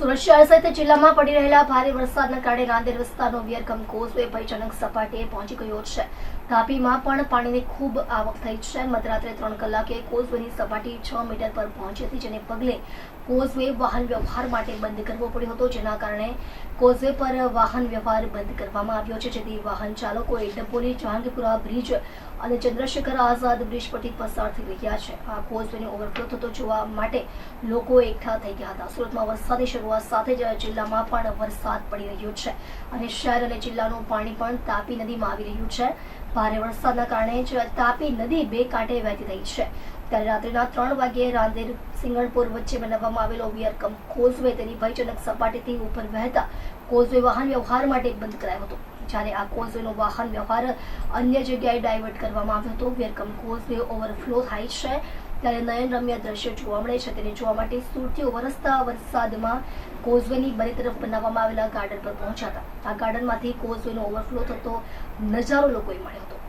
સુરત જિલ્લામાં પડી રહેલા ભારે વરસાદના કારણે રાંદેર વિસ્તારનો વિયરકમ કોઝવે પહોંચી ગયો છે. તાપીમાં પણ પાણીની ખૂબ આવક થઈ છે. મધરાત્રે ત્રણ કલાકે કોઝવેની સપાટી છ મીટર પર પહોંચી હતી, જેને પગલે કોઝવે વાહન વ્યવહાર માટે બંધ કરવો પડ્યો હતો, જેના કારણે કોઝવે પર વાહન વ્યવહાર બંધ કરવામાં આવ્યો છે. જેથી વાહન ચાલકોએ ડભોલી જહાંગીપુરા બ્રિજ અને ચંદ્રશેખર આઝાદ બ્રિજ પરથી પસાર થઈ રહ્યા છે. આ કોઝવેને ઓવરફ્લો થતો જોવા માટે લોકો એકઠા થઈ ગયા હતા. સુરતમાં વરસાદની શરૂઆત સાથે જ જિલ્લામાં પણ વરસાદ પડી રહ્યો છે અને શહેર અને જિલ્લાનું પાણી પણ તાપી નદીમાં આવી રહ્યું છે. ભારે વરસાદના કારણે જ તાપી નદી બે કાંઠે વહેતી રહી છે. ત્યારે રાત્રિના ત્રણ વાગ્યે રાંદેર સિંગણપુર વચ્ચે બનાવવામાં આવેલો વિયરકમ કોઝવે તેની ભયજનક સપાટીથી ઉપર વહેતા કોઝવે વાહન વ્યવહાર માટે બંધ કરાયો હતો. જ્યારે આ કોઝવેનો વાહન વ્યવહાર અન્ય જગ્યાએ ડાયવર્ટ કરવામાં આવ્યો હતો વિયરકમ કોઝવે ઓવરફ્લો થાય છે. ત્યારે નયન રમ્ય દ્રશ્ય જોવા મળે છે. તેને જોવા માટે સુરતીઓ વરસતા વરસાદમાં કોઝવેની બંને તરફ બનાવવામાં આવેલા ગાર્ડન પર પહોંચ્યા હતા. આ ગાર્ડનમાંથી કોઝવેનો ઓવરફ્લો થતો નજારો લોકોએ મળ્યો હતો.